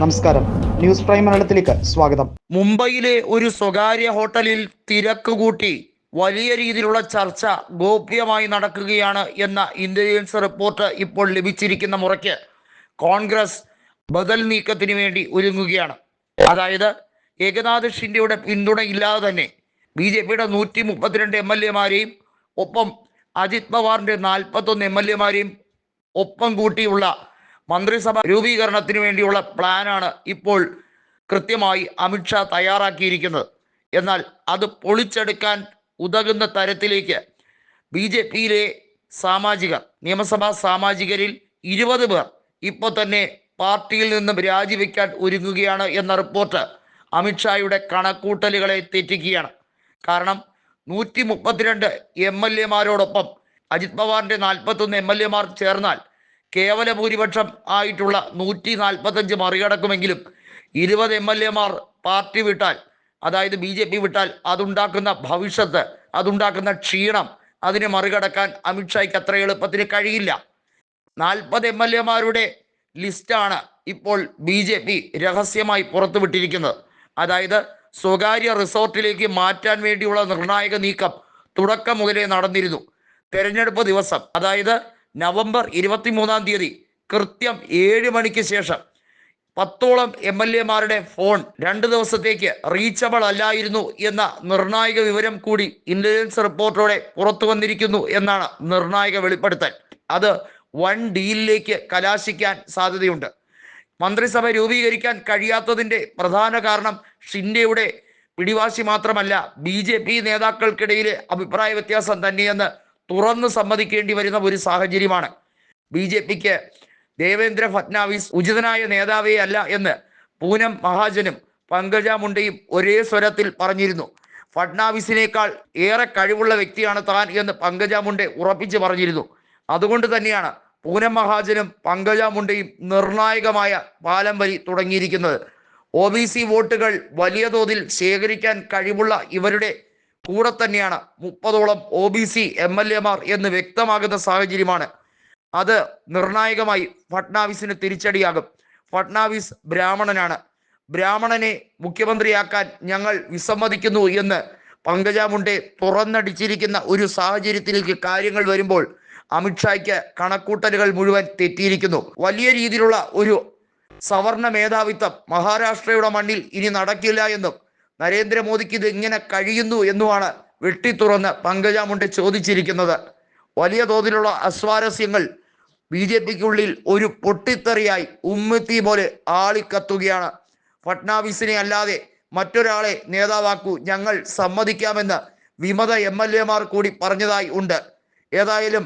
നമസ്കാരം. News prime മലയാളത്തിലേക്ക് സ്വാഗതം. മുംബൈയിലെ ഒരു സ്വകാര്യ ഹോട്ടലിൽ തിരക്ക് കൂട്ടി വലിയ രീതിയിലുള്ള ചർച്ച ഗോപ്യമായി നടക്കുകയാണ് എന്ന ഇന്റലിജൻസ് റിപ്പോർട്ട് ഇപ്പോൾ ലഭിച്ചിരിക്കുന്ന മുറയ്ക്ക് കോൺഗ്രസ് ബദൽ നീക്കത്തിന് വേണ്ടി ഒരുങ്ങുകയാണ്. അതായത് ഏകനാഥ് ഷിൻഡെയുടെ പിന്തുണ ഇല്ലാതെ തന്നെ ബി ജെ പിയുടെ നൂറ്റി മുപ്പത്തിരണ്ട് എം എൽ എമാരെയും ഒപ്പം അജിത് പവാറിന്റെ നാൽപ്പത്തൊന്ന് എം എൽ എമാരെയും ഒപ്പം കൂട്ടിയുള്ള മന്ത്രിസഭ രൂപീകരണത്തിന് വേണ്ടിയുള്ള പ്ലാനാണ് ഇപ്പോൾ കൃത്യമായി അമിത്ഷാ തയ്യാറാക്കിയിരിക്കുന്നത്. എന്നാൽ അത് പൊളിച്ചെടുക്കാൻ ഉതകുന്ന തരത്തിലേക്ക് ബി ജെ പിയിലെ സാമാജികർ നിയമസഭാ സാമാജികരിൽ ഇരുപത് പേർ ഇപ്പോൾ തന്നെ പാർട്ടിയിൽ നിന്നും രാജിവെക്കാൻ ഒരുങ്ങുകയാണ് എന്ന റിപ്പോർട്ട് അമിത്ഷായുടെ കണക്കൂട്ടലുകളെ തെറ്റിക്കുകയാണ്. കാരണം നൂറ്റി മുപ്പത്തിരണ്ട് എം എൽ എമാരോടൊപ്പം അജിത് പവാറിന്റെ നാൽപ്പത്തൊന്ന് എം എൽ എമാർ ചേർന്നാൽ കേവല ഭൂരിപക്ഷം ആയിട്ടുള്ള നൂറ്റി നാൽപ്പത്തഞ്ച് മറികടക്കുമെങ്കിലും ഇരുപത് എം എൽ എമാർ പാർട്ടി വിട്ടാൽ അതായത് ബി ജെ പി വിട്ടാൽ അതുണ്ടാക്കുന്ന ഭവിഷ്യത്ത് അതുണ്ടാക്കുന്ന ക്ഷീണം അതിനെ മറികടക്കാൻ അമിത്ഷായ്ക്ക് അത്ര എളുപ്പത്തിന് കഴിയില്ല. നാൽപ്പത് എം എൽ എമാരുടെ ലിസ്റ്റാണ് ഇപ്പോൾ ബി ജെ പി രഹസ്യമായി പുറത്തുവിട്ടിരിക്കുന്നത്. അതായത് സ്വകാര്യ റിസോർട്ടിലേക്ക് മാറ്റാൻ വേണ്ടിയുള്ള നിർണായക നീക്കം തുടക്കം മുതലേ നടന്നിരുന്നു. തെരഞ്ഞെടുപ്പ് ദിവസം അതായത് നവംബർ ഇരുപത്തി മൂന്നാം തീയതി കൃത്യം ഏഴ് മണിക്ക് ശേഷം പത്തോളം എം എൽ എമാരുടെ ഫോൺ രണ്ട് ദിവസത്തേക്ക് റീച്ചബിൾ അല്ലായിരുന്നു എന്ന നിർണായക വിവരം കൂടി ഇന്റലിജൻസ് റിപ്പോർട്ടോടെ പുറത്തു വന്നിരിക്കുന്നു എന്നാണ് നിർണായക വെളിപ്പെടുത്തൽ. അത് വൺ ഡീലിലേക്ക് കലാശിക്കാൻ സാധ്യതയുണ്ട്. മന്ത്രിസഭ രൂപീകരിക്കാൻ കഴിയാത്തതിന്റെ പ്രധാന കാരണം ഷിൻഡെയുടെ പിടിവാശി മാത്രമല്ല ബി നേതാക്കൾക്കിടയിലെ അഭിപ്രായ വ്യത്യാസം തന്നെയെന്ന് തുറന്നു സമ്മതിക്കേണ്ടി വരുന്ന ഒരു സാഹചര്യമാണ്. ബി ജെ പിക്ക് ദേവേന്ദ്ര ഫട്നാവിസ് ഉചിതനായ നേതാവേ അല്ല എന്ന് പൂനം മഹാജനും പങ്കജ മുണ്ടയും ഒരേ സ്വരത്തിൽ പറഞ്ഞിരുന്നു. ഫട്നാവിസിനേക്കാൾ ഏറെ കഴിവുള്ള വ്യക്തിയാണ് താൻ എന്ന് പങ്കജ മുണ്ടെ ഉറപ്പിച്ചു പറഞ്ഞിരുന്നു. അതുകൊണ്ട് തന്നെയാണ് പൂനം മഹാജനും പങ്കജ മുണ്ടയും നിർണായകമായ പാലം വരി തുടങ്ങിയിരിക്കുന്നത്. ഒ ബി സി വോട്ടുകൾ വലിയ തോതിൽ ശേഖരിക്കാൻ കഴിവുള്ള ഇവരുടെ കൂടെ തന്നെയാണ് മുപ്പതോളം O B C M L എമാർ എന്ന് വ്യക്തമാകുന്ന സാഹചര്യമാണ്. അത് നിർണായകമായി ഫട്നാവിസിന് തിരിച്ചടിയാകും. ഫട്നാവിസ് ബ്രാഹ്മണനാണ്. ബ്രാഹ്മണനെ മുഖ്യമന്ത്രിയാക്കാൻ ഞങ്ങൾ വിസമ്മതിക്കുന്നു എന്ന് പങ്കജ മുണ്ടെ തുറന്നടിച്ചിരിക്കുന്ന ഒരു സാഹചര്യത്തിലേക്ക് കാര്യങ്ങൾ വരുമ്പോൾ അമിത്ഷായ്ക്ക് കണക്കൂട്ടലുകൾ മുഴുവൻ തെറ്റിയിരിക്കുന്നു. വലിയ രീതിയിലുള്ള ഒരു സവർണ മേധാവിത്വം മഹാരാഷ്ട്രയുടെ മണ്ണിൽ ഇനി നടക്കില്ല എന്നും നരേന്ദ്രമോദിക്ക് ഇത് ഇങ്ങനെ കഴിയുന്നു എന്നുമാണ് വെട്ടിത്തുറന്ന് പങ്കജ മുണ്ട് ചോദിച്ചിരിക്കുന്നത്. വലിയ തോതിലുള്ള അസ്വാരസ്യങ്ങൾ ബി ജെ പിക്കുള്ളിൽ ഒരു പൊട്ടിത്തെറിയായി ഉമ്മത്തി പോലെ ആളിക്കത്തുകയാണ്. ഫട്നാവിസിനെ അല്ലാതെ മറ്റൊരാളെ നേതാവാക്കൂ ഞങ്ങൾ സമ്മതിക്കാമെന്ന് വിമത എം എൽ എമാർ കൂടി പറഞ്ഞതായി ഉണ്ട്. ഏതായാലും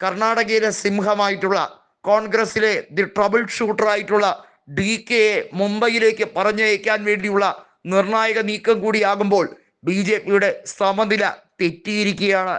കർണാടകയിലെ സിംഹമായിട്ടുള്ള കോൺഗ്രസിലെ ദി ട്രബിൾ ഷൂട്ടറായിട്ടുള്ള ഡി കെയെ മുംബൈയിലേക്ക് പറഞ്ഞയക്കാൻ വേണ്ടിയുള്ള നിർണായക നീക്കം കൂടിയാകുമ്പോൾ ബി ജെ പിയുടെ സമനില തെറ്റിയിരിക്കുകയാണ്.